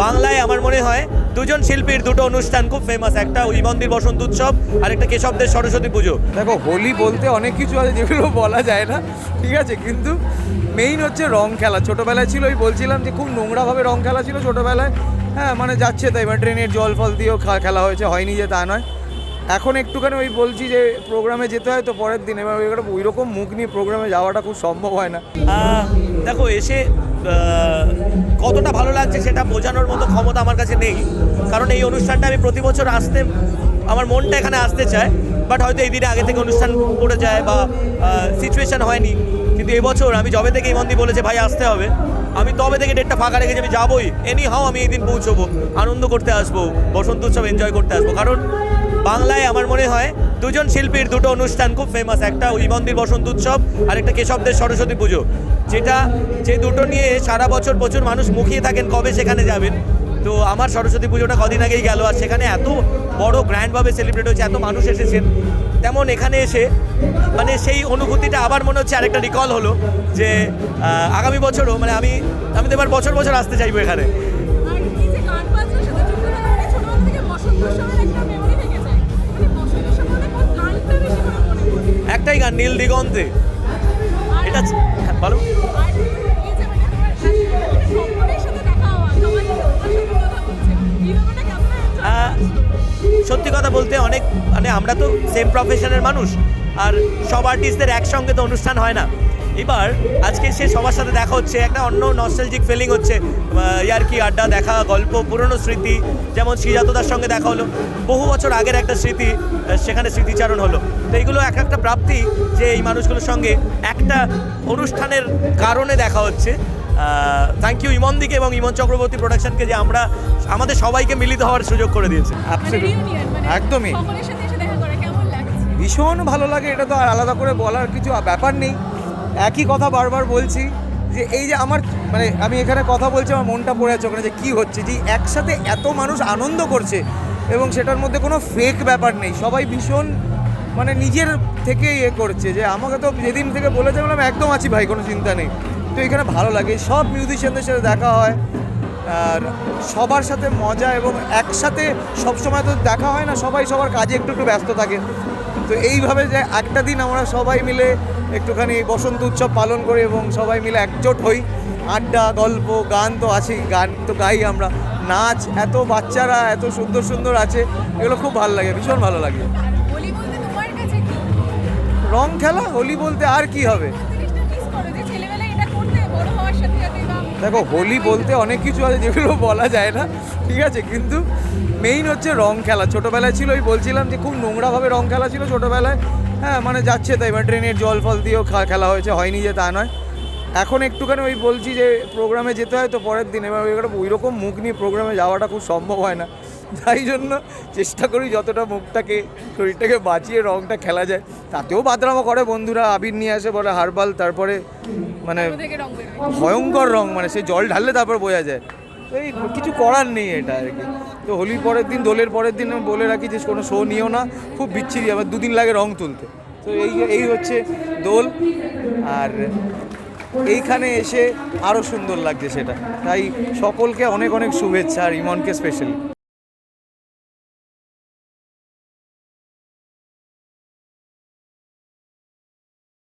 বাংলায় আমার মনে হয় দুজন শিল্পীর দুটো অনুষ্ঠান খুব ফেমাস একটা ওই মন্দির বসন্ত উৎসব আর একটা কেশবদের সরস্বতী পুজো। দেখো হোলি বলতে অনেক কিছু আছে যেগুলো বলা যায় না ঠিক আছে কিন্তু মেইন হচ্ছে রং খেলা। ছোটোবেলায় ছিল ওই বলছিলাম যে খুব নোংরাভাবে রং খেলা ছিল ছোটোবেলায়। হ্যাঁ মানে যাচ্ছে তাই মানে ট্রেনের জল ফল দিয়েও খা- খেলা হয়েছে হয়নি যে তা নয়। এখন একটুখানি ওই বলছি যে প্রোগ্রামে যেতে হয় তো পরের দিন এবার ওই রকম মুখ নিয়ে প্রোগ্রামে যাওয়াটা খুব সম্ভব হয় না। দেখো এসে কতটা ভালো লাগছে সেটা বোঝানোর মতো ক্ষমতা আমার কাছে নেই। কারণ এই অনুষ্ঠানটা আমি প্রতি বছর আসতে, আমার মনটা এখানে আসতে চায় বাট হয়তো এই দিনে আগে থেকে অনুষ্ঠান পড়ে যায় বা সিচুয়েশান হয়নি। কিন্তু এবছর আমি জবে থেকে ইমন্দি বলেছে, ভাই, আসতে হবে। আমি তবে থেকে ডেটটা ফাঁকা রেখেছি আমি যাবোই। এনি হাও আমি এই দিন পৌঁছবো, আনন্দ করতে আসব, বসন্ত উৎসব এনজয় করতে আসব। কারণ বাংলায় আমার মনে হয় দুজন শিল্পীর দুটো অনুষ্ঠান, খুব ফেমাস একটা মন্দির বসন্ত উৎসব আর একটা কেশবদের সরস্বতী পুজো। যেটা, যে দুটো নিয়ে সারা বছর প্রচুর মানুষ মুখিয়ে থাকেন কবে সেখানে যাবেন। তো আমার সরস্বতী পুজোটা কদিন আগেই গেল আর সেখানে এত বড় গ্র্যান্ডভাবে সেলিব্রেট হয়েছে, এত মানুষ এসেছেন। তেমন এখানে এসে মানে সেই অনুভূতিটা আবার মনে হচ্ছে আরেকটা রিকল হলো যে আগামী বছরও মানে আমি আমি তো এবার বছর বছর আসতে চাইব এখানে। একটাই গান নীল দিগন্তে। এটা হ্যাঁ, বলো। সত্যি কথা বলতে অনেক মানে আমরা তো সেম প্রফেশনের মানুষ, আর সব আর্টিস্টদের একসঙ্গে তো অনুষ্ঠান হয় না। এবার আজকে সে সবার সাথে দেখা হচ্ছে, একটা অন্য নস্টালজিক ফিলিং হচ্ছে ইয়ার কি আড্ডা, দেখা, গল্প, পুরনো স্মৃতি, যেমন শ্রীজাতদার সঙ্গে দেখা হলো, বহু বছর আগের একটা স্মৃতি সেখানে স্মৃতিচারণ হলো। তো এইগুলো এক একটা প্রাপ্তি যে এই মানুষগুলোর সঙ্গে একটা অনুষ্ঠানের কারণে দেখা হচ্ছে। থ্যাংক ইউ ইমন দিকে এবং ইমন চক্রবর্তী প্রোডাকশনকে যে আমরা আমাদের সবাইকে মিলিত হওয়ার সুযোগ করে দিয়েছে। মানে মানে একদমই। সকলের সাথে এসে দেখা করে কেমন লাগছে? ভীষণ ভালো লাগে এটা তো আর আলাদা করে বলার কিছু ব্যাপার নেই। একই কথা বারবার বলছি যে এই যে আমার মানে আমি এখানে কথা বলছি আমার মনটা পড়ে আছে ওখানে যে কী হচ্ছে যে একসাথে এত মানুষ আনন্দ করছে এবং সেটার মধ্যে কোনো ফেক ব্যাপার নেই। সবাই ভীষণ মানে নিজের থেকে ইয়ে করছে যে আমাকে তো যেদিন থেকে বলেছে বললাম একদম আছি ভাই কোনো চিন্তা নেই। এখানে ভালো লাগে। সব মিউজিশিয়ানদের সাথে দেখা হয়। আর সবার সাথে মজা এবং একসাথে সবসময় তো দেখা হয় না সবাই সবার কাজে একটু একটু ব্যস্ত থাকে। তো এইভাবে যে একটা দিন আমরা সবাই মিলে একটুখানি বসন্ত উৎসব পালন করি এবং সবাই মিলে একজোট হই। আড্ডা গল্প গান তো আছেই গান তো গাই আমরা। নাচ এত বাচ্চারা এত সুন্দর সুন্দর আছে এগুলো খুব ভালো লাগে ভীষণ ভালো লাগে। রং খেলা? হোলি বলতে আর কি হবে? দেখো, হোলি বলতে অনেক কিছু আছে যেগুলো বলা যায় না, ঠিক আছে? কিন্তু মেইন হচ্ছে রং খেলা। ছোটোবেলায় ছিল, ওই বলছিলাম যে খুব নোংরাভাবে রং খেলা ছিল ছোটোবেলায়। হ্যাঁ মানে যাচ্ছে তাই মানে ট্রেনের জল ফল দিয়েও খেলা হয়েছে, হয়নি যে তা নয়। এখন একটুখানি ওই বলছি যে প্রোগ্রামে যেতে হয়, তো পরের দিন। এবার ওই রকম মুখ নিয়ে প্রোগ্রামে যাওয়াটা খুব সম্ভব হয় না। তাই জন্য চেষ্টা করি যতটা মুখটাকে শরীরটাকে বাঁচিয়ে রংটা খেলা যায়। তাতেও বাদরামো করে বন্ধুরা আবির নিয়ে আসে বলে হারবাল তারপরে মানে ভয়ঙ্কর রং মানে সে জল ঢাললে তারপর বোঝা যায়। তো এই কিছু করার নেই এটা আর কি। তো হোলির পরের দিন দোলের পরের দিন আমি বলে রাখি যে কোনো শো নিও না খুব বিচ্ছিরি আবার দুদিন লাগে রং তুলতে। তো এই এই হচ্ছে দোল আর এইখানে এসে আরও সুন্দর লাগছে সেটা। তাই সকলকে অনেক অনেক শুভেচ্ছা আর ইমনকে স্পেশালি